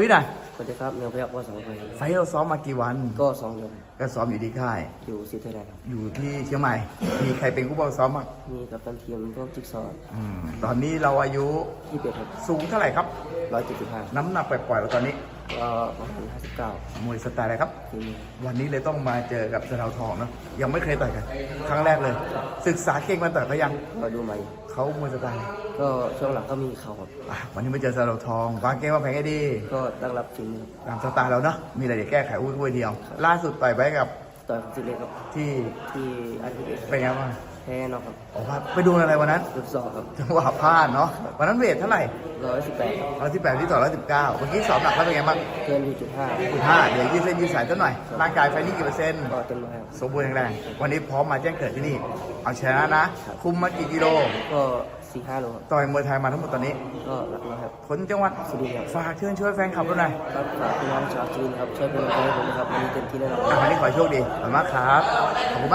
วิหน่อยสวัสดีครับเนือพยักว่าสองคนไฟล์เราซ้อมมากี่วัน ก็สองเดือนก็ซ้อมอยู่ที่ค่าย อยู่ซีเทอร์แลนด์ครับอยู่ที่เชียงใหม่ มีใครเป็นผู้บังซ้อมบ้างมีกับตันทีมพวกจิ๊กซอว์อืมตอนนี้เราอายุยี่สิบเอ็ดครับสูงเท่าไหร่ครับ ร้อยเจ็ดสิบห้าน้ำหนักปล่อยๆเราตอนนี้ ก็ประมาณห้าสิบเก้ามวยสไตล์อะไรครับทีนี้วันนี้เลยต้องมาเจอกับสะเดาวทองเนาะยังไม่เคยต่อยกัน ครั้งแรกเลย ศึกษาเก่งมาต่อยเขายังก็ดูใหม่เขามวยสไตล์ก็ช่วงหลังก็มีเข่าครับอะวันนี้มาเจอสะเดาวทองวางเกมวางแผนให้ดีก็ตั้งรับจริงครับตามสไตล์เราเนาะมีอะไรจะแก้ไขอุ้ยอุ้ยเดียว ล่าสุดต่อยไปกับต่อยกับซิเล็กครับที่ที่อาทิตย์เอ็ดเป็นไงบ้างแพ้นอกครับออกมาไปดูอะไรวันนั้นรูปสองครับจังหวะพลาดเนาะวันนั้นเวทเท่าไหร่ ร้อยสิบแปดครับร้อยที่แปดที่ต่อร้อยสิบเก้าเมื่อกี้สอบหนักแล้วเป็นไงบ้างเกินอยู่จุดห้าจุดห้าเดี๋ยวยืดเส้นยืดสายสักหน่อย ร่างกายไฟนี่กี่เปอร์เซ็นต์ก็เต็มร้อยครับสมบูรณ์แข็งแรง วันนี้พร้อมมาแจ้งเกิดที่นี่ เอาชนะนะ คุมมากี่กิโล ก็สี่ห้าโลครับต่อยมวยไทยมาทั้งหมดตอนนี้ ก็หลักร้อยครับคนจังหวัดสุรินทร์ครับฝากเชิญช่วยแฟนคลับเราหน่อยครับฝากพี่น้องชาวจีนครับช่วยเป็นกำลังใจให้ผมนะครับวันนี้เต็มที่แน่นอนอะวันนี้ขอให้โชคดีขอบคุณมากครับขอบคุณมาก